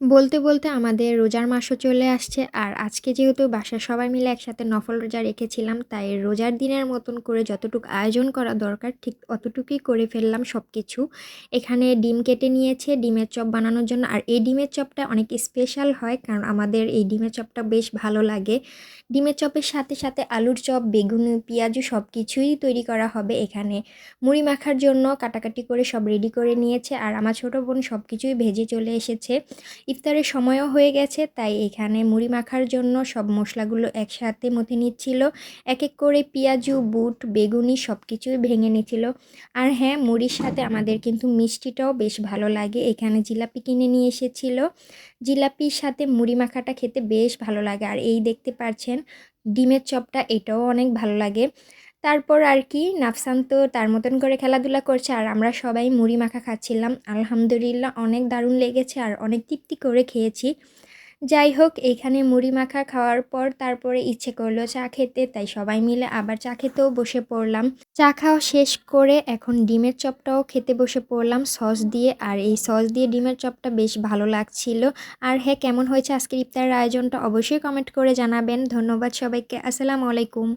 বলতে বলতে আমাদের রোজার মাসও চলে আসছে আর আজকে যেহেতু বাসার সবাই মিলে একসাথে নফল রোজা রেখেছিলাম, তাই রোজার দিনের মতন করে যতটুকু আয়োজন করা দরকার ঠিক অতটুকুই করে ফেললাম সব কিছু এখানে ডিম কেটে নিয়েছে, ডিমের চপ বানানোর জন্য, আর এই ডিমের চপটা অনেক স্পেশাল হয় কারণ আমাদের এই ডিমের চপটা বেশ ভালো লাগে। ডিমের চপের সাথে সাথে আলুর চপ, বেগুন, পেঁয়াজু সব কিছুই তৈরি করা হবে এখানে। মুড়ি মাখার জন্য কাটাকাটি করে সব রেডি করে নিয়েছে আর আমার ছোটো বোন সব কিছুই ভেজে চলে এসেছে। ইফতারের সময়ও হয়ে গেছে, তাই এখানে মুড়ি মাখার জন্য সব মশলাগুলো একসাথে মথে নিচ্ছিল। এক এক করে পেঁয়াজু, বুট, বেগুনি সব কিছুই ভেঙে নিচ্ছিল। আর হ্যাঁ মুড়ির সাথে আমাদের কিন্তু মিষ্টিটাও বেশ ভালো লাগে। এখানে জিলাপি কিনে নিয়ে এসেছিল। জিলাপির সাথে মুড়ি মাখাটা খেতে বেশ ভালো লাগে। আর এই দেখতে পাচ্ছেন, ডিমের চপটা এটাও অনেক ভালো লাগে। তারপর আর কি, নাফসান তো তার মতন করে খেলাধুলা করছে আর আমরা সবাই মুড়ি মাখা খাচ্ছিলাম। আলহামদুলিল্লাহ অনেক দারুণ লেগেছে আর অনেক তৃপ্তি করে খেয়েছি। যাই হোক, এখানে মুড়ি মাখা খাওয়ার পর তারপরে ইচ্ছে করল চা খেতে, তাই সবাই মিলে আবার চা খেতেও বসে পড়লাম। চা খাওয়া শেষ করে এখন ডিমের চপটাও খেতে বসে পড়লাম সস দিয়ে আর এই সস দিয়ে ডিমের চপটা বেশ ভালো লাগছিল। আর হ্যাঁ কেমন হয়েছে আজকের ইফতারের আয়োজনটা অবশ্যই কমেন্ট করে জানাবেন। ধন্যবাদ সবাইকে, আসসালামু আলাইকুম।